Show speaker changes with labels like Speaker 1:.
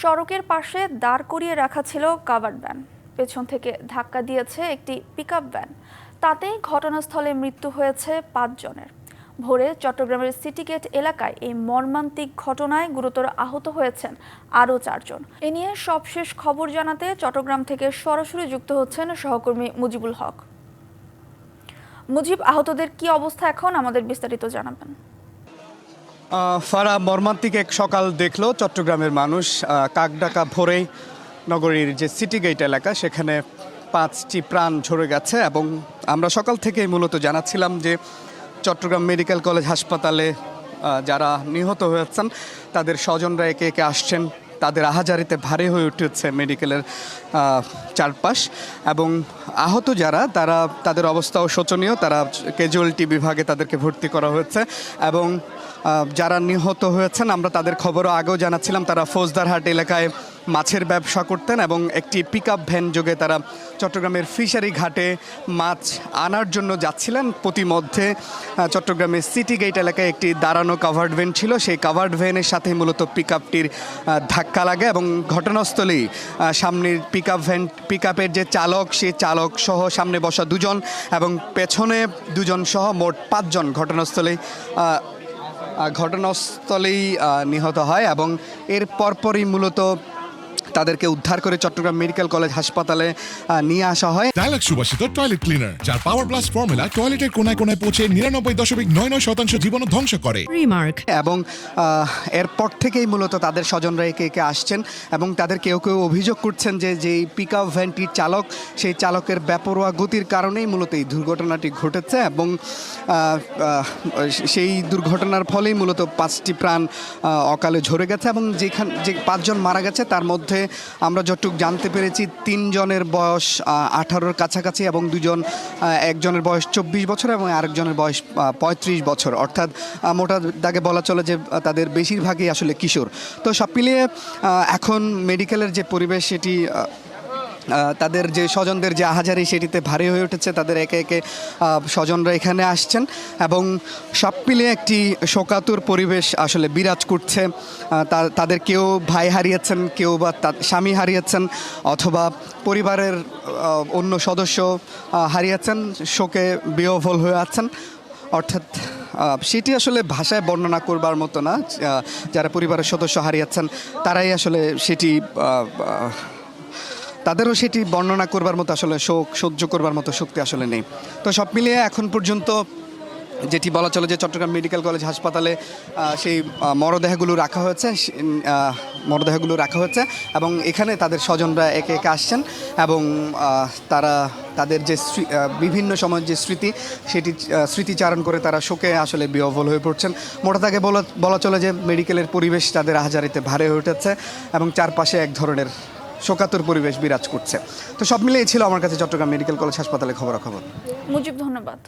Speaker 1: সড়কের পাশে দাঁড় করিয়ে রাখা ছিল কাভার্ড ভ্যান। পেছন থেকে ধাক্কা দিয়েছে একটি পিকআপ ভ্যান। তাতেই ঘটনাস্থলে মৃত্যু হয়েছে পাঁচজনের। ভোরে চট্টগ্রামের সিটি গেট এলাকায় এই মর্মান্তিক ঘটনায় গুরুতর আহত হয়েছেন আরও চারজন। এ নিয়ে সবশেষ খবর জানাতে চট্টগ্রাম থেকে সরাসরি যুক্ত হচ্ছেন সহকর্মী মুজিবুল হক। মুজিব, আহতদের কি অবস্থা এখন? আমাদের বিস্তারিত জানাবেন।
Speaker 2: ফারা মর্মান্তিক এক সকাল দেখল চট্টগ্রামের মানুষ কাকডাকা ভোরেই নগরীর যে সিটি গেট এলাকা, সেখানে পাঁচটি প্রাণ ঝরে গেছে এবং আমরা সকাল থেকেই মূলত জানাচ্ছিলাম যে চট্টগ্রাম মেডিকেল কলেজ হাসপাতালে যারা নিহত হয়েছেন, তাদের স্বজনরা একে একে আসছেন। তাদের আহাজারিতে ভারী হয়ে উঠেছে মেডিকেলের চারপাশ এবং আহত যারা, তারা, তাদের অবস্থাও শোচনীয়। তারা ক্যাজুয়ালিটি বিভাগে তাদেরকে ভর্তি করা হয়েছে এবং যারা নিহত হয়েছেন, আমরা তাদের খবরও আগেও জানাচ্ছিলাম, তারা ফৌজদারহাট এলাকায় মাছের ব্যবসা করতেন এবং একটি পিক আপ ভ্যান যোগে তারা চট্টগ্রামের ফিশারি ঘাটে মাছ আনার জন্য যাচ্ছিলেন। প্রতিমধ্যে চট্টগ্রামের সিটি গেট এলাকায় একটি দাঁড়ানো কাভার্ড ভ্যান ছিল। সেই কাভার্ড ভ্যানের সাথে মূলত পিক আপটির ধাক্কা লাগে এবং ঘটনাস্থলেই সামনের পিক আপ ভ্যান পিক আপের যে চালক সেই চালক সহ সামনে বসা দুজন এবং পেছনে দুজন সহ মোট পাঁচজন ঘটনাস্থলেই ঘটনাস্থলেই নিহত হয় এবং এর পরপরই মূলত তাদেরকে উদ্ধার করে চট্টগ্রাম মেডিকেল কলেজ হাসপাতালে নিয়ে আসা হয়।
Speaker 3: ডায়লগ সুবাসিত টয়লেট ক্লিনার যার পাওয়ার প্লাস ফর্মুলা টয়লেটের কোনায় কোনায় পৌঁছে নিরানব্বই দশমিক নয় নয় শতাংশ জীবন ধ্বংস করে।
Speaker 4: রিমার্ক
Speaker 2: এবং এরপর থেকেই মূলত তাদের স্বজনরা একে একে আসছেন এবং তাদের কেউ কেউ অভিযোগ করছেন যে যেই পিক আপ ভ্যানটির চালক সেই চালকের বেপরোয়া গতির কারণেই মূলত এই দুর্ঘটনাটি ঘটেছে এবং সেই দুর্ঘটনার ফলেই মূলত পাঁচটি প্রাণ অকালে ঝরে গেছে এবং যেখান যে পাঁচজন মারা গেছে তার মধ্যে আমরা যতটুকু জানতে পেরেছি, তিনজনের বয়স আঠারোর কাছাকাছি এবং দুজন একজনের বয়স চব্বিশ বছর এবং আরেকজনের বয়স পঁয়ত্রিশ বছর। অর্থাৎ মোটা দাগে বলা চলে যে তাদের বেশিরভাগই আসলে কিশোর। তো সব মিলিয়ে এখন মেডিকেলের যে পরিবেশ, সেটি তাদের যে স্বজনদের যে আহাজারি সেটিতে ভারী হয়ে উঠেছে, তাদের একে একে স্বজনরা এখানে আসছেন এবং সব মিলিয়ে একটি শোকাতুর পরিবেশ আসলে বিরাজ করছে। তাদের কেউ ভাই হারিয়েছেন, কেউ বা স্বামী হারিয়েছেন অথবা পরিবারের অন্য সদস্য হারিয়েছেন, শোকে বিহ্বল হয়ে আছেন। অর্থাৎ সেটি আসলে ভাষায় বর্ণনা করবার মতো না। যারা পরিবারের সদস্য হারিয়েছেন, তারাই আসলে সেটি তাদেরও সেটি বর্ণনা করবার মতো আসলে শোক, সহ্য করবার মতো শক্তি আসলে নেই। তো সব মিলিয়ে এখন পর্যন্ত যেটি বলা চলে যে চট্টগ্রাম মেডিকেল কলেজ হাসপাতালে সেই মরদেহগুলো রাখা হয়েছে মরদেহগুলো রাখা হয়েছে এবং এখানে তাদের স্বজনরা একে একে আসছেন এবং তারা তাদের যে বিভিন্ন সময়ের যে স্মৃতি, সেটি স্মৃতিচারণ করে তারা শোকে আসলে বিহ্বল হয়ে পড়ছেন। মোটা তাকে বলা বলা চলে যে মেডিকেলের পরিবেশ তাদের আহাজারিতে ভারে হয়ে উঠেছে এবং চারপাশে এক ধরনের শোকাতুর পরিবেশ বিরাজ করছে। তো সব মিলিয়ে ছিল আমার কাছে চট্টগ্রাম মেডিকেল কলেজ হাসপাতালে খবরাখবর।
Speaker 1: মুজিব, ধন্যবাদ।